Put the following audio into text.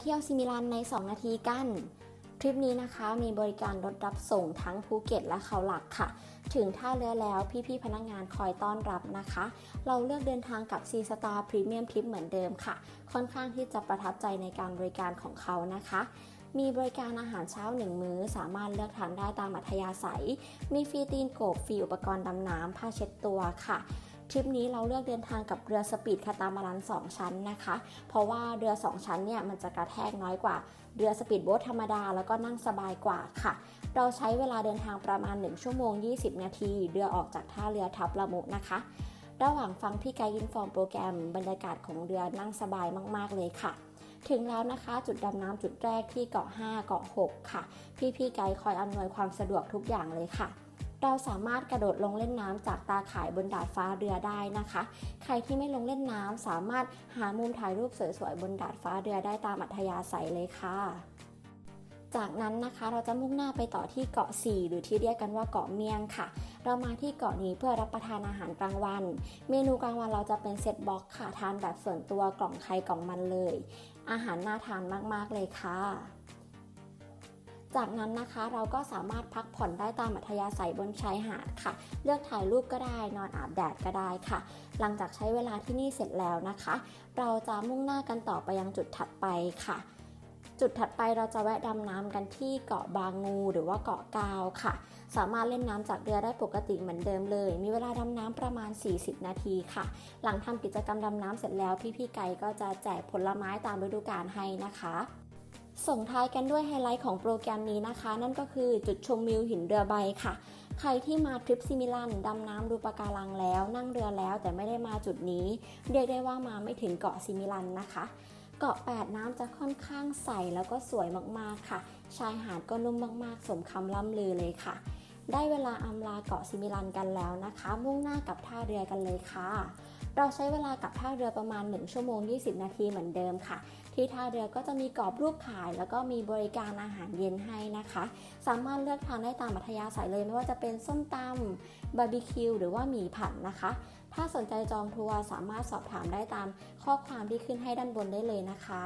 เที่ยวซิมิลันใน 2 นาทีกัน ทริปนี้นะคะมีบริการรถรับส่งทั้งภูเก็ตและเขาหลักค่ะ ถึงท่าเรือแล้วพี่ๆพนักงานคอยต้อนรับนะคะ เราเลือกเดินทางกับ C Star Premium Trip เหมือนเดิมค่ะ ค่อนข้างที่จะประทับใจในการบริการของเขานะคะมีบริการอาหารเช้าหนึ่งมื้อ สามารถเลือกทานได้ตามอัธยาศัย มีฟรีตีนโกบฟรีอุปกรณ์ดำน้ำผ้าเช็ดตัวค่ะ ทริปนี้เราเลือกเดินทางกับเรือสปีดคาตามารัน 2 ชั้นนะคะ เพราะว่าเรือ 2 ชั้นเนี่ยมันจะกระแทกน้อยกว่าเรือสปีดโบ๊ทธรรมดาแล้วก็นั่งสบายกว่าค่ะ เราใช้เวลาเดินทางประมาณ 1 ชั่วโมง 20 นาที เรือออกจากท่าเรือทับละมุนะคะ ระหว่างฟังพี่ไกด์อินฟอร์มโปรแกรมบรรยากาศของเรือนั่งสบายมาก ๆ เลยค่ะถึงแล้วนะคะจุดดำน้ำจุดแรกที่เกาะ 5 เกาะ 6 ค่ะ พี่ๆไกด์คอยอำนวยความสะดวกทุกอย่างเลยค่ะ เราสามารถกระโดดลงเล่นน้ำจากตาข่ายบนดาดฟ้าเรือได้นะคะ ใครที่ไม่ลงเล่นน้ำสามารถหามุมถ่ายรูปสวยๆบนดาดฟ้าเรือได้ตามอัธยาศัยเลยค่ะจากนั้นนะคะเราจะมุ่งหน้าไปต่อที่เกาะ 4 หรือที่เรียกกันว่าเกาะเมียงค่ะ เรามาที่เกาะนี้เพื่อรับประทานอาหารกลางวัน เมนูกลางวันเราจะเป็นเซตบ็อกค่ะทานแบบส่วนตัวกล่องใครกล่องมันเลย อาหารน่าทานมากๆเลยค่ะ จากนั้นนะคะเราก็สามารถพักผ่อนได้ตามอัธยาศัยบนชายหาดค่ะ เลือกถ่ายรูปก็ได้ นอนอาบแดดก็ได้ค่ะ หลังจากใช้เวลาที่นี่เสร็จแล้วนะคะ เราจะมุ่งหน้ากันต่อไปยังจุดถัดไปค่ะ จุดถัดไปเราจะแวะดำน้ำกันที่เกาะบางงู หรือว่าเกาะกาวค่ะ สามารถเล่นน้ำจากเรือได้ปกติเหมือนเดิมเลย มีเวลาดำน้ำประมาณ 40 นาทีค่ะ หลังทำกิจกรรมดำน้ำเสร็จแล้วพี่ๆไก่ก็จะแจกผลไม้ตามฤดูกาลให้นะคะ ส่งท้ายกันด้วยไฮไลท์ของโปรแกรมนี้นะคะ นั่นก็คือจุดชมวิวหินเรือใบค่ะ ใครที่มาทริปซิมิลันดำน้ำดูปะการังแล้ว นั่งเรือแล้วแต่ไม่ได้มาจุดนี้ เรียกได้ว่ามาไม่ถึงเกาะซิมิลันนะคะ เกาะ 8 น้ำจะค่อนข้างใสแล้วก็สวยมากๆค่ะ ชายหาดก็นุ่มมากๆ สมคำล่ำลือเลยค่ะ ได้เวลาอำลาเกาะซิมิลันกันแล้วนะคะ มุ่งหน้ากับท่าเรือกันเลยค่ะ เราใช้เวลากับท่าเรือประมาณ 1 ชั่วโมง 20 นาทีเหมือนเดิมค่ะ ที่ท่าเรือก็จะมีกรอบรูปขาย แล้วก็มีบริการอาหารเย็นให้นะคะ สามารถเลือกทานได้ตามอัธยาศัยเลยไม่ว่าจะเป็นส้มตำบาร์บีคิวหรือว่าหมี่ผัดนะคะ ถ้าสนใจจองทัวร์สามารถสอบถามได้ตามข้อความที่ขึ้นให้ด้านบนได้เลยนะคะ